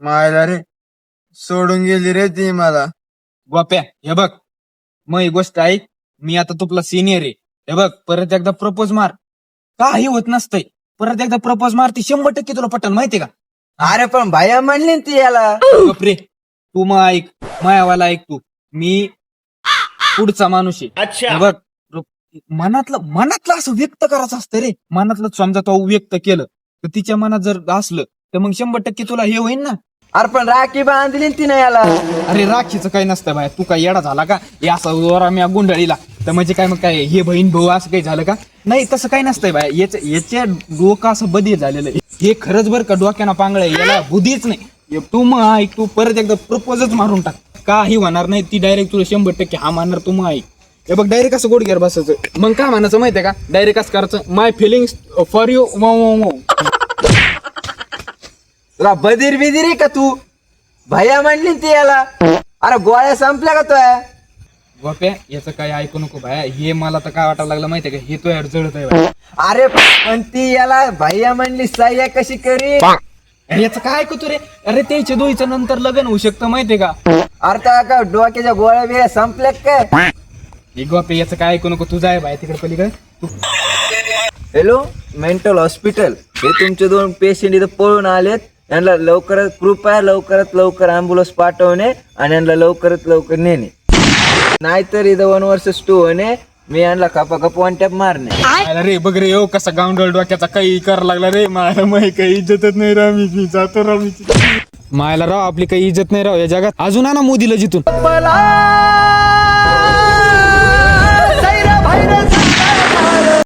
मायला रे. सोडून गेली रे ती मला. गोप्या हे बघ. मग ही गोष्ट ऐक. मी आता तुला सिनियर आहे. हे बघ परत एकदा प्रपोज मार. काही होत नसतंय. परत एकदा प्रपोज मार ती शंभर टक्के तुला पटन माहितीये का? अरे पण भैया म्हणली ना ती याला. गपरे तू मग ऐक. मायावाला ऐक तू. मी पुढचा माणूस आहे. हे बघ र- मनातलं मनातलं असं व्यक्त करायचं असतं रे. मनातलं समजा तो व्यक्त केलं तर तिच्या मनात जर असलं तर मग शंभर टक्के तुला हे होईल ना. अरे पण राखी बांधली ना तिने याला. अरे राखीचं काही नसतं बाय. तू काय येडा झाला का? हे असं जोरा मी गुंडळीला. तर म्हणजे काय मग काय हे बहीण भाऊ असं काही झालं का? नाही तसं काही नसतंय बाय. याच्या याच्या डोकं असं बदल झालेलं आहे. हे खरंच बरं का डोक्यानं पांगळ याला बुद्धीच नाही. हे तू मग ऐक तू परत एकदा प्रपोजच मारून टाक. काही होणार नाही. ती डायरेक्ट तुला शंभर टक्के हा मानणार तू मग ऐक. हे बघ डायरेक्ट असं गोड घेर बसायचं. मग काय म्हणायचं माहितीये का? डायरेक्ट असं करायचं. माय फिलिंग्स फॉर यू मो तुला बधीर बिधीर आहे का तू? भैया म्हणली ती याला. अरे गोळ्या संपल्या का तो गोप्या याचं काय ऐकू नको भाया. हे मला तर काय वाटायला लागलं माहितीये का? हे तो यार जळत आहे. अरे पण ती याला भैया म्हणली सह्या कशी करी? अरे याचं काय ऐकतो रे? अरे त्याच्या दोईचं नंतर लग्न होऊ शकतं माहितीये का? अरे त्या का डोक्याच्या गोळ्या बिळ्या संपल्या का? काय हे गोपे याचं काय ऐकू नको? तू जाय बाय तिकडे पलीकडे. तू. हॅलो मेंटल हॉस्पिटल हे तुमचे दोन पेशंट इथं पळून आलेत. यांना लवकरात कृपया लवकरात लवकर अँब्युलन्स पाठवणे आणि यांना लवकरात लवकर नेणे. नाहीतर इथं वन वर्ष स्टू होणे मी यांना खपा खप वन टॅप मारणे. आला रे बघ रे हो कसा गावंडळ डोक्याचा काही करायला लागला रे. मायला माही काही इज्जतच नाही राव मी मी जातो राव मी. मायला राव आपली काही इज्जत नाही राव या जगात. अजून आणा मोदीला जिथून. मला